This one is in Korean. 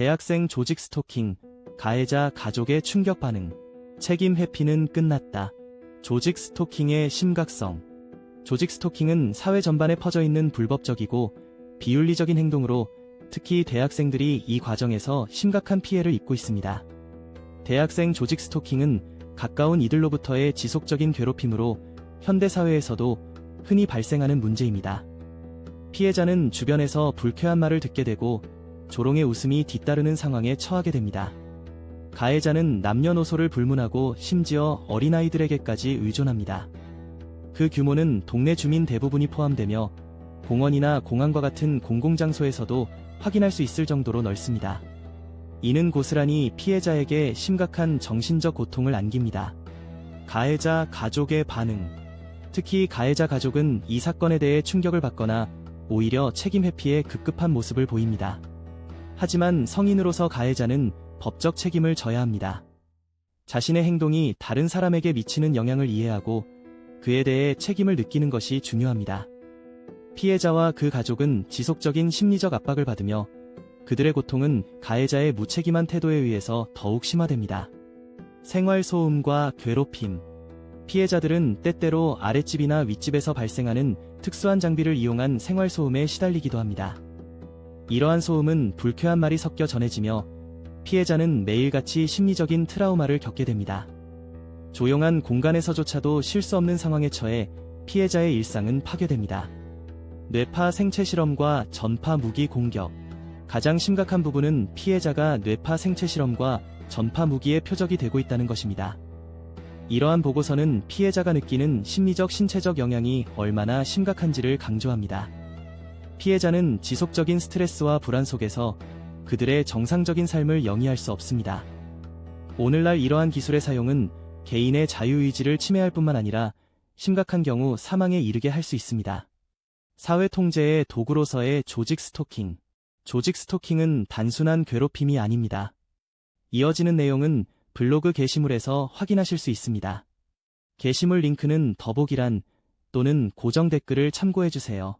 대학생 조직 스토킹, 가해자 가족의 충격 반응, 책임 회피는 끝났다. 조직 스토킹의 심각성. 조직 스토킹은 사회 전반에 퍼져 있는 불법적이고 비윤리적인 행동으로 특히 대학생들이 이 과정에서 심각한 피해를 입고 있습니다. 대학생 조직 스토킹은 가까운 이들로부터의 지속적인 괴롭힘으로 현대사회에서도 흔히 발생하는 문제입니다. 피해자는 주변에서 불쾌한 말을 듣게 되고 조롱의 웃음이 뒤따르는 상황에 처하게 됩니다. 가해자는 남녀노소를 불문하고 심지어 어린아이들에게까지 의존합니다. 그 규모는 동네 주민 대부분이 포함되며 공원이나 공항과 같은 공공장소에서도 확인할 수 있을 정도로 넓습니다. 이는 고스란히 피해자에게 심각한 정신적 고통을 안깁니다. 가해자 가족의 반응. 특히 가해자 가족은 이 사건에 대해 충격을 받거나 오히려 책임 회피에 급급한 모습을 보입니다. 하지만 성인으로서 가해자는 법적 책임을 져야 합니다. 자신의 행동이 다른 사람에게 미치는 영향을 이해하고 그에 대해 책임을 느끼는 것이 중요합니다. 피해자와 그 가족은 지속적인 심리적 압박을 받으며 그들의 고통은 가해자의 무책임한 태도에 의해서 더욱 심화됩니다. 생활 소음과 괴롭힘. 피해자들은 때때로 아랫집이나 윗집에서 발생하는 특수한 장비를 이용한 생활 소음에 시달리기도 합니다. 이러한 소음은 불쾌한 말이 섞여 전해지며 피해자는 매일같이 심리적인 트라우마를 겪게 됩니다. 조용한 공간에서조차도 쉴 수 없는 상황에 처해 피해자의 일상은 파괴됩니다. 뇌파 생체 실험과 전파 무기 공격. 가장 심각한 부분은 피해자가 뇌파 생체 실험과 전파 무기의 표적이 되고 있다는 것입니다. 이러한 보고서는 피해자가 느끼는 심리적 신체적 영향이 얼마나 심각한지를 강조합니다. 피해자는 지속적인 스트레스와 불안 속에서 그들의 정상적인 삶을 영위할 수 없습니다. 오늘날 이러한 기술의 사용은 개인의 자유의지를 침해할 뿐만 아니라 심각한 경우 사망에 이르게 할 수 있습니다. 사회 통제의 도구로서의 조직 스토킹. 조직 스토킹은 단순한 괴롭힘이 아닙니다. 이어지는 내용은 블로그 게시물에서 확인하실 수 있습니다. 게시물 링크는 더보기란 또는 고정 댓글을 참고해주세요.